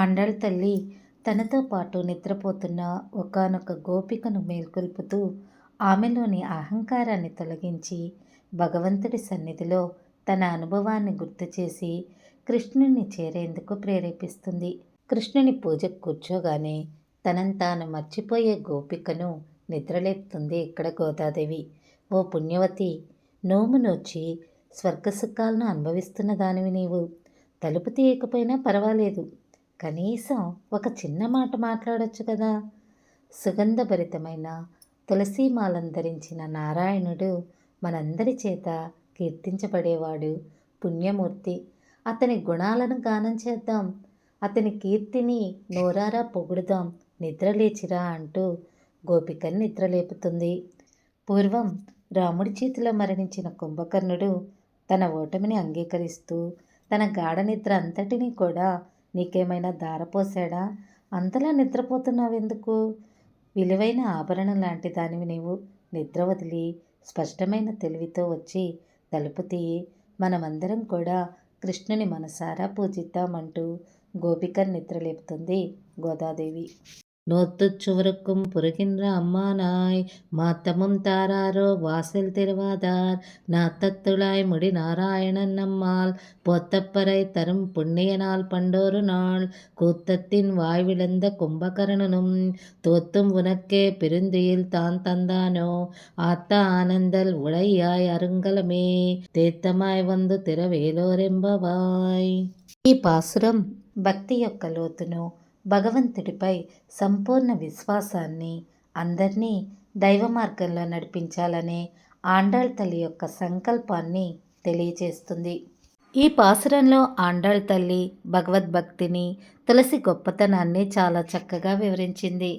ఆండాళ్ తల్లి తనతో పాటు నిద్రపోతున్న ఒకానొక గోపికను మేల్కొల్పుతూ ఆమెలోని అహంకారాన్ని తొలగించి భగవంతుడి సన్నిధిలో తన అనుభవాన్ని గుర్తు చేసి కృష్ణుని చేరేందుకు ప్రేరేపిస్తుంది. కృష్ణుని పూజకు కూర్చోగానే తనను తాను మర్చిపోయే గోపికను నిద్రలేపుతుంది ఇక్కడ గోదాదేవి. ఓ పుణ్యవతి నోము నోచి స్వర్గసుఖాలను అనుభవిస్తున్న దానివి నీవు. తలుపు తీయకపోయినా పర్వాలేదు. కనీసం ఒక చిన్న మాట మాట్లాడొచ్చు కదా. సుగంధభరితమైన తులసీమాలను ధరించిన నారాయణుడు మనందరి చేత కీర్తించబడేవాడు పుణ్యమూర్తి. అతని గుణాలను గానం చేద్దాం. అతని కీర్తిని నోరారా పొగుడుదాం. నిద్రలేచిరా అంటూ గోపికని నిద్రలేపుతుంది. పూర్వం రాముడి చేతిలో మరణించిన కుంభకర్ణుడు తన ఓటమిని అంగీకరిస్తూ తన గాఢ నిద్ర అంతటినీ కూడా నీకేమైనా దారపోసాడా అంతలా నిద్రపోతున్నావెందుకు? విలువైన ఆభరణం లాంటి దానివి నీవు నిద్ర వదిలి స్పష్టమైన తెలివితో వచ్చి తలుపు తీయి. మనమందరం కూడా కృష్ణుని మనసారా పూజిద్దామంటూ గోపికను నిద్రలేపుతుంది గోదాదేవి. நோத்துச் புருகின்ற அம்மானாய் மாத்தமும் தாராரோ வாசல் திருவாதார் நாத்தத்துளாய் முடி நாராயணன் நம்மால் போத்தப்பறை தரும் புண்ணிய நாள் பண்டோரு நாள் கூத்தத்தின் வாய்விழந்த கும்பகரணனும் தோத்தும் உனக்கே பெருந்தியில் தான் தந்தானோ ஆத்த ஆனந்தல் உளையாய் அருங்கலமே தேத்தமாய் வந்து తిరవేలోరెంబవాయ్ ఈ పాసురం భక్తి యొక్క లోతును భగవంతుడిపై సంపూర్ణ విశ్వాసాన్ని అందరినీ దైవ మార్గంలో నడిపించాలనే ఆండాళ్ తల్లి యొక్క సంకల్పాన్ని తెలియజేస్తుంది ఈ పాసురంలో ఆండాళ్ తల్లి భగవద్భక్తిని తులసి గొప్పతనాన్ని చాలా చక్కగా వివరించింది.